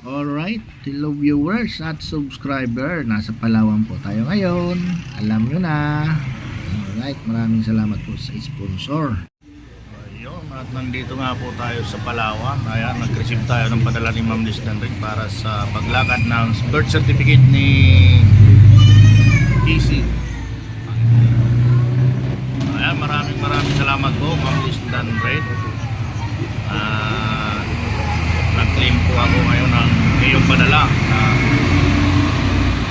Alright, hello viewers at subscriber. Nasa Palawan po tayo ngayon. Alam nyo na. Alright, maraming salamat po sa sponsor. Ayun, at nandito nga po tayo sa Palawan. Ayan, nag-receive tayo ng padala ni Ma'am Liz Danrick para sa paglakad ng birth certificate ni Casey. Ayan, maraming maraming salamat po Ma'am Liz Danrick. Ah, nag-claim po ako ngayon ng iyong padala na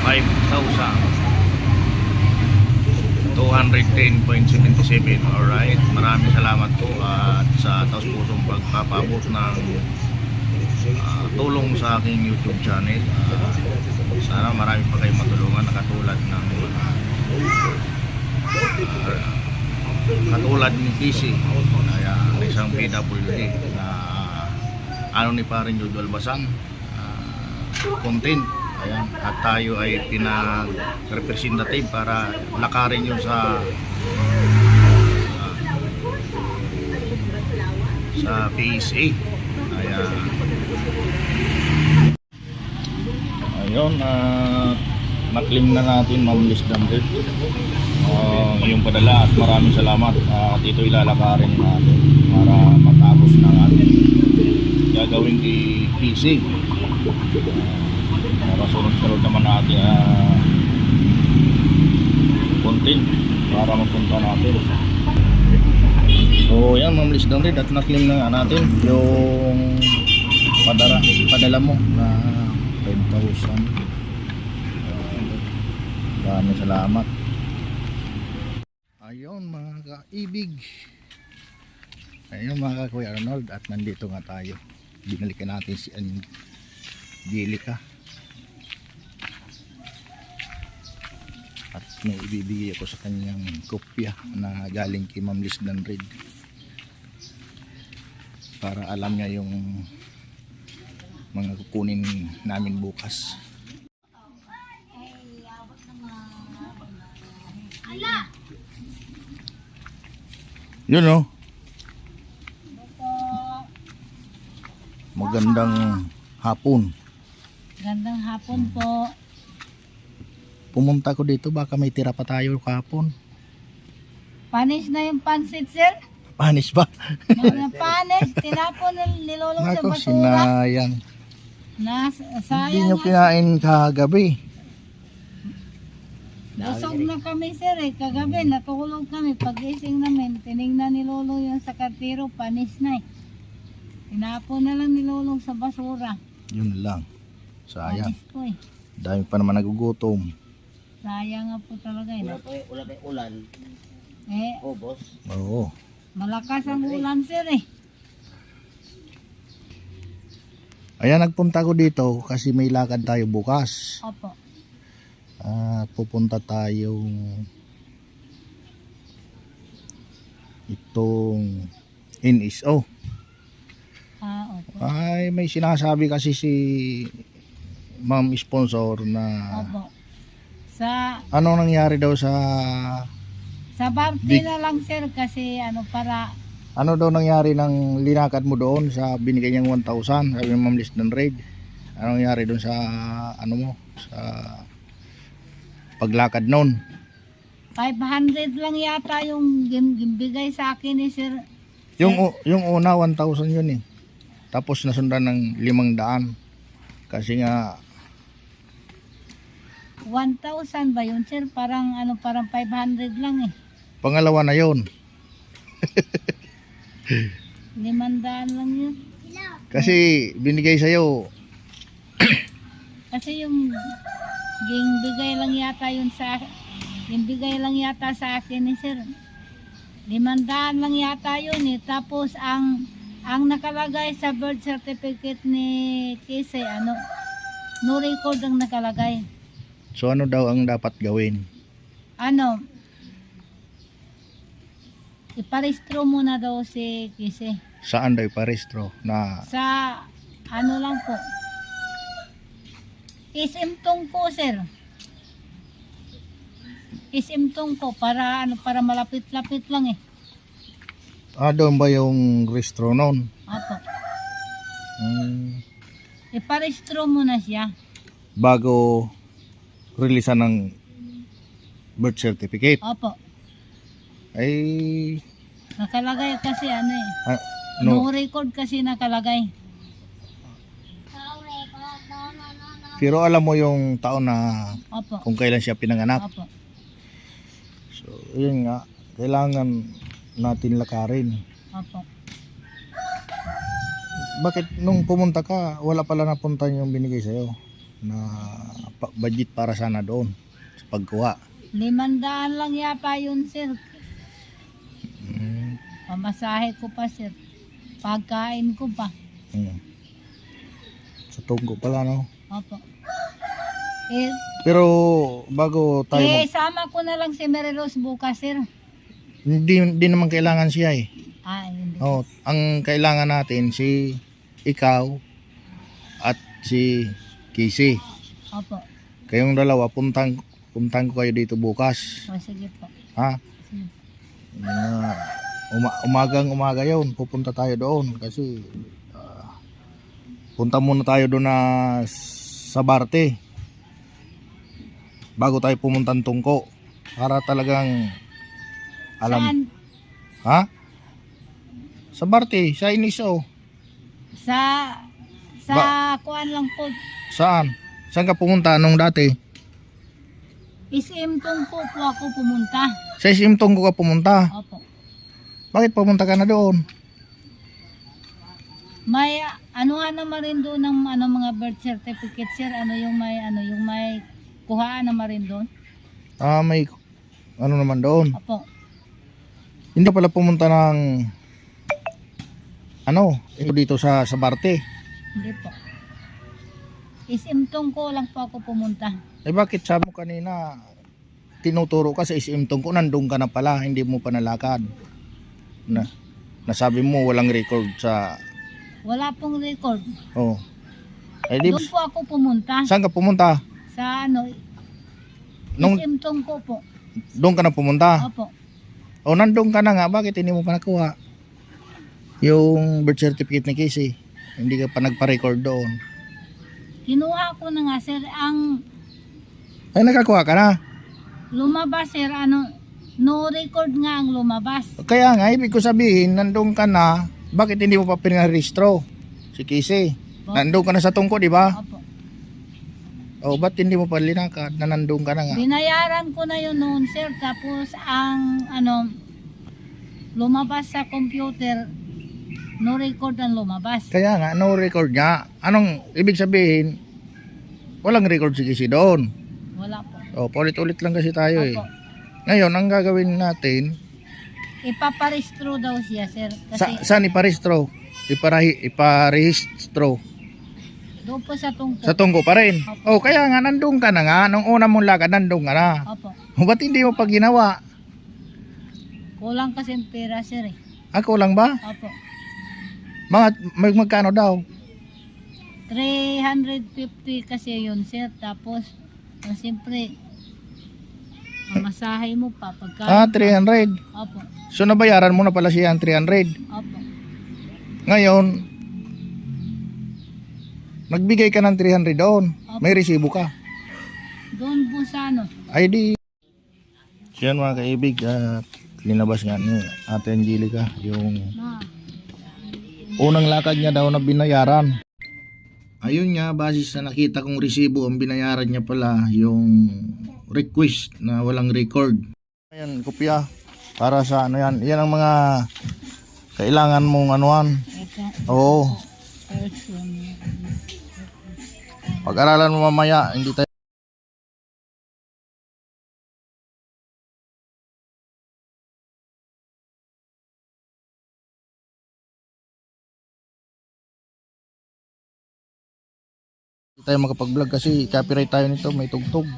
5,210.77 alright maraming salamat po. At sa taos pusong pagpapabot ng ah, tulong sa aking youtube channel. Ah, sana marami pa kayong matulungan na katulad ng ah, katulad ni Kisi kaya isang PWD ano ni parin Jojo Albasan ah, content. Ayan. At tayo ay pinag-representative para lakarin yun sa ah, sa PSA ayan. Ayun at maklim na natin Ma'am Liz Dandit uh, yung padala at maraming salamat. Ah, at ito ilalakarin natin para matapos ng ating gagawin kay PC para sunod-sunod naman natin uh, content para mapunta natin so yan Ma'am Liz Dandit at naklim na natin yung padala, padala mo na 5,000 Maraming salamat. Ayun mga kaibig. Ayun mga Kuya Arnold at nandito nga tayo. Binalikan natin si Angelica. At may ibibigay ako sa kanyang kopya na galing kay Ma'am Liz Danrid. Para alam niya yung mga kukunin namin bukas. Yun oh. Magandang hapon. Gandang hapon po. Pumunta ko dito baka may tira pa tayo kahapon. Panis na yung pansit, sir. Panis ba? Mga panis, tinapon nil- nilulong sa basura. sinayang. Nas, Hindi sayang nyo nga. kinain kagabi. Busog na kami, sir. Eh. Kagabi, natulog kami. Pag-ising namin, tinignan ni Lolo yung sa kartiro, panis na eh. Tinapon na lang ni Lolo sa basura. Yun lang. Sayang. Eh. Dami pa naman nagugutom. Sayang nga po talaga eh. Wala pa wala pa ulan. Eh, Oh, boss. Oo. malakas ang ulan, sir eh. Ayan, nagpunta ko dito kasi may lakad tayo bukas. Opo. Ah, pupunta tayong itong NSO. Ay, may sinasabi kasi si ma'am sponsor na Opo. Sa ano nangyari daw sa Sa Big- na lang sir kasi ano para ano daw nangyari ng linakad mo doon sa binigay niyang 1,000 sabi ni ma'am Liz ng raid ano nangyari doon sa ano mo sa paglakad noon 500 lang yata yung gin- gimbigay sa akin ni sir. yung u- yung una 1,000 yun eh tapos nasundan ng 500 kasi nga 1,000 ba yun sir? Parang ano parang 500 lang eh. pangalawa na yun Limandaan lang yun. kasi binigay sa'yo Kasi yung gimbigay lang yata yun sa gimbigay lang yata sa akin ni sir. Limandaan lang yata yun eh. Tapos ang ang nakalagay sa birth certificate ni Kisay ano no record ang nakalagay. so ano daw ang dapat gawin ano, iparehistro muna daw si Kise. saan daw iparehistro na Sa, ano lang po, isimtong po, sir. Isimtong po, para, ano, para malapit-lapit lang eh. Ah doon ba yung rehistro noon Apo. Hmm. iparehistro mo na siya. bago releasean ng birth certificate. Opo. Ay, Nakalagay kasi ano eh. ah, No, no. record kasi nakalagay. Pero alam mo yung taon na Opo. kung kailan siya pinanganak. Opo. So, yun nga, kailangan natin lakarin. Opo. Bakit nung pumunta ka, wala pala napunta yung binigay sa'yo na pa- budget para sana doon sa pagkuha. Limandaan lang yata yun, sir. Mm, Pamasahe ko pa, sir. Pagkain ko pa. mm. Sa tungko pala, no? Opo. Eh, Pero bago tayo, eh sama ko na lang si Marilos bukas, sir. Hindi, hindi naman kailangan siya eh. Ah, hindi. Oh, ang kailangan natin si ikaw at si Casey. Opo. Kayong dalawa, puntang, puntang ko kayo dito bukas. O, sige po. Ha? Sige. Na, uma, umagang umaga yun, pupunta tayo doon kasi ah, punta muna tayo doon na sa Barte bago tayo pumuntang Tungko para talagang alam Saan? ha sa Barte sa Iniso Sa, sa kuan lang po. saan saan ka pumunta nung dati SM Tungko po ako pumunta. sa SM Tungko ka pumunta Opo. bakit pumunta ka na doon May anuhan naman rin doon ng ano mga birth certificate sir, ano yung may ano yung may kuhaan naman rin doon. ah may ano naman doon Opo. Hindi pala pumunta ng ano, ito dito sa sa Barte. Hindi po. SM Tungko lang po ako pumunta. Eh bakit sabi mo kanina tinuturo ka sa isimtong ko nandun ka na pala, hindi mo pa nalakad. Na nasabi mo walang record sa Wala pong record. oh. Eh di Doon po ako pumunta. saan ka pumunta? Sa ano, Nung SM Tungko po. doon ka na pumunta. Opo. O nandun ka na nga, bakit hindi mo pa nakuha? Yung birth certificate ni Casey. Hindi ka pa nagpa-record doon. Kinuha ko na nga sir, ang Ay nakakuha ka na. lumabas sir, ano, no record nga ang lumabas. Kaya nga, ibig ko sabihin, nandun ka na, bakit hindi mo pa pinarehistro? Si Casey. Po. Nandun ka na sa tungko, di ba? Opo. O, ba't hindi mo pa linakad na nandun ka na nga? Binayaran ko na yun noon, sir. Tapos, ang, ano, lumabas sa computer, no record ang lumabas. Kaya nga, no record nga. Anong ibig sabihin? Walang record si Casey doon. Wala po. O, paulit-ulit lang kasi tayo eh. Opo. Ngayon, ang gagawin natin, Ipaparehistro daw siya, sir. sa, Kasi saan iparehistro? Iparahi, iparehistro. Doon po sa tungkol. Sa tungko pa rin. O, kaya nga, nandun ka na nga. Nung una mong lakad, nandun ka na. Opo. O, ba't hindi mo pa ginawa? Kulang kasi ang pera, sir. Eh. Ako lang ba? Opo. Mga, mag, magkano daw? 350 kasi yun, sir. Tapos, ang siyempre, masahe mo pa pagka... Ah, 300. Opo. So nabayaran mo na pala siya ang 300. Opo. Ngayon, nagbigay ka ng 300 doon. May resibo ka. Doon po sa ano. ID. Yan mga kaibig, at linabas nga ni Ate Angelica yung Ma. unang lakad niya daw na binayaran. Ayun nga, basis na nakita kong resibo, ang binayaran niya pala yung request na walang record. Ayan, kopya. Para sa ano yan. Yan ang mga kailangan mong anuan. Oo. Pag-aralan mo mamaya, hindi tayo tayo makapag-vlog kasi copyright tayo nito, may tugtog.